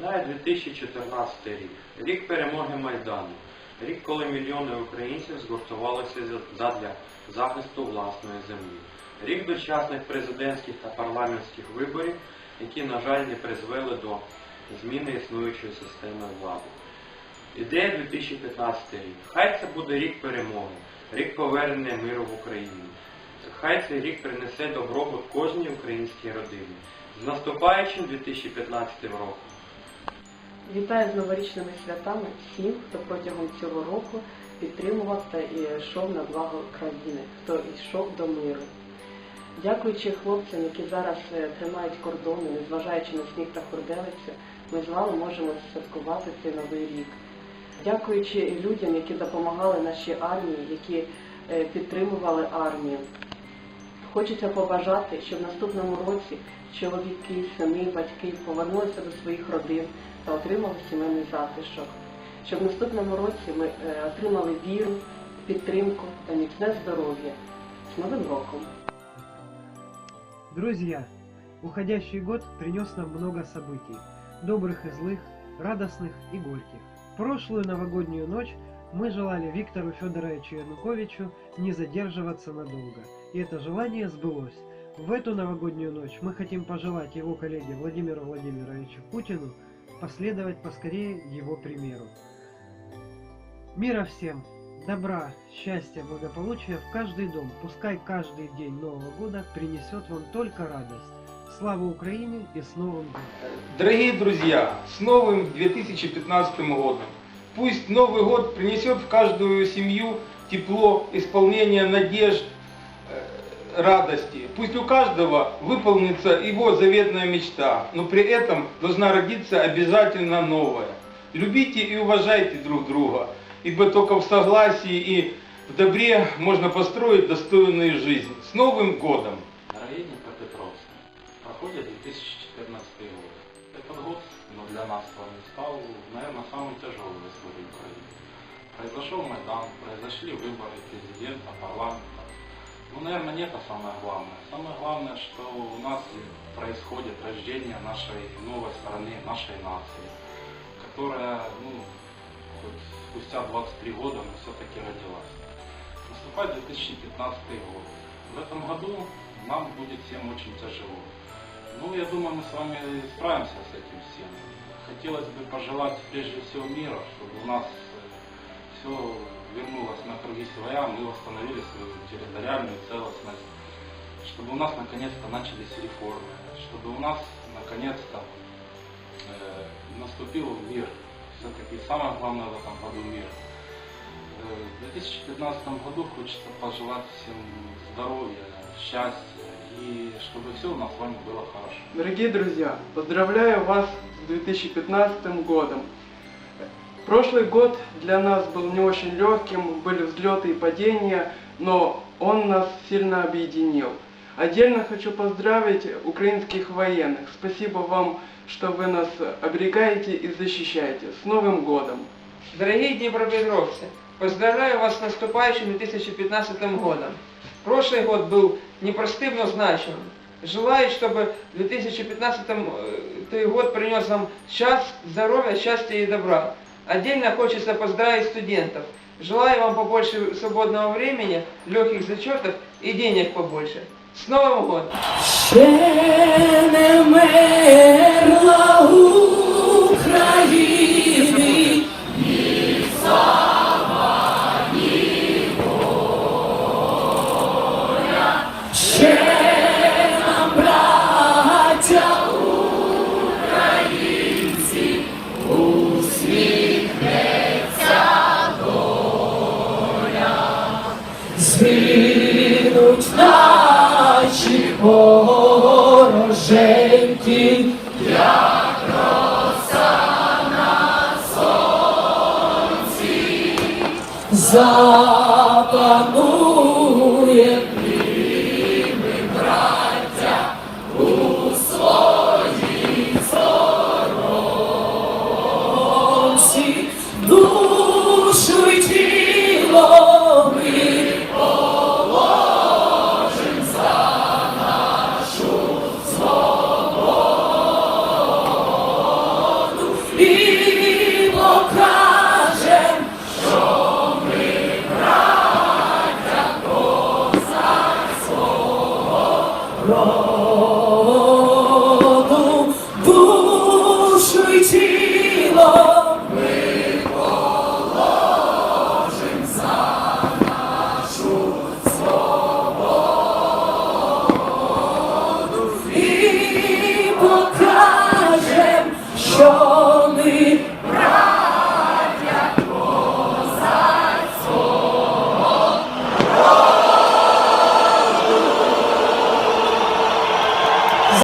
Минає 2014 рік, рік перемоги Майдану, рік, коли мільйони українців згуртувалися за- задля захисту власної землі. Рік дочасних президентських та парламентських виборів, які, на жаль, не призвели до зміни існуючої системи влади. Ідея 2015 рік. Хай це буде рік перемоги, рік повернення миру в Україну. Хай цей рік принесе добробут кожній українській родині. З наступаючим 2015 роком. Вітаю з новорічними святами всім, хто протягом цього року підтримував та йшов на благо країни, хто йшов до миру. Дякуючи хлопцям, які зараз е, тримають кордони, незважаючи на сніг та хурделицю, ми з вами можемо святкувати цей новий рік. Дякуючи людям, які допомагали нашій армії, які е, підтримували армію. Хочеться побажати, щоб в наступному році чоловіки, сини, батьки повернулися до своїх родин та отримали сімейний затишок. Щоб в наступному році ми е, отримали віру, підтримку та міцне здоров'я. З Новим роком! Друзья, уходящий год принес нам много событий, добрых и злых, радостных и горьких. В прошлую новогоднюю ночь мы желали Виктору Федоровичу Януковичу не задерживаться надолго, и это желание сбылось. В эту новогоднюю ночь мы хотим пожелать его коллеге Владимиру Владимировичу Путину последовать поскорее его примеру. Мира всем, добра, счастья, благополучия в каждый дом. Пускай каждый день Нового года принесет вам только радость. Слава Украине и с Новым годом! Дорогие друзья, с новым 2015 годом! Пусть Новый год принесет в каждую семью тепло, исполнение надежд, э, радости. Пусть у каждого выполнится его заветная мечта, но при этом должна родиться обязательно новая. Любите и уважайте друг друга, ибо только в согласии и в добре можно построить достойную жизнь. С Новым годом! Дорогие Днепропетровцы, проходит 2014 год. Этот год ну, для нас вами стал, наверное, самым тяжелым в истории Украины. Произошел Майдан, произошли выборы президента, парламента. Ну, наверное, не это самое главное. Самое главное, что у нас происходит рождение нашей новой страны, нашей нации, которая, ну, хоть спустя 23 года, но все-таки родилась. Наступает 2015 год. В этом году нам будет всем очень тяжело. Ну, я думаю, мы с вами справимся с этим всем. Хотелось бы пожелать прежде всего мира, чтобы у нас все вернулось на круги своя, мы восстановили свою территориальную целостность, чтобы у нас наконец-то начались реформы, чтобы у нас наконец-то э, наступил мир. Все-таки самое главное в этом году мир. Э, В 2015 году хочется пожелать всем здоровья, счастья и чтобы все у нас с вами было хорошо. Дорогие друзья, поздравляю вас с 2015 годом. Прошлый год для нас был не очень легким, были взлеты и падения, но он нас сильно объединил. Отдельно хочу поздравить украинских военных. Спасибо вам, что вы нас оберегаете и защищаете. С Новым годом! Дорогие Днепропетровцы, поздравляю вас с наступающим 2015 годом. Прошлый год был непростым, но значимым. Желаю, чтобы 2015 э, год принес вам счастье, здоровья, счастья и добра. Отдельно хочется поздравить студентов. Желаю вам побольше свободного времени, легких зачетов и денег побольше. С Новым годом! Вороженьки, як роса на сонці, запанує 라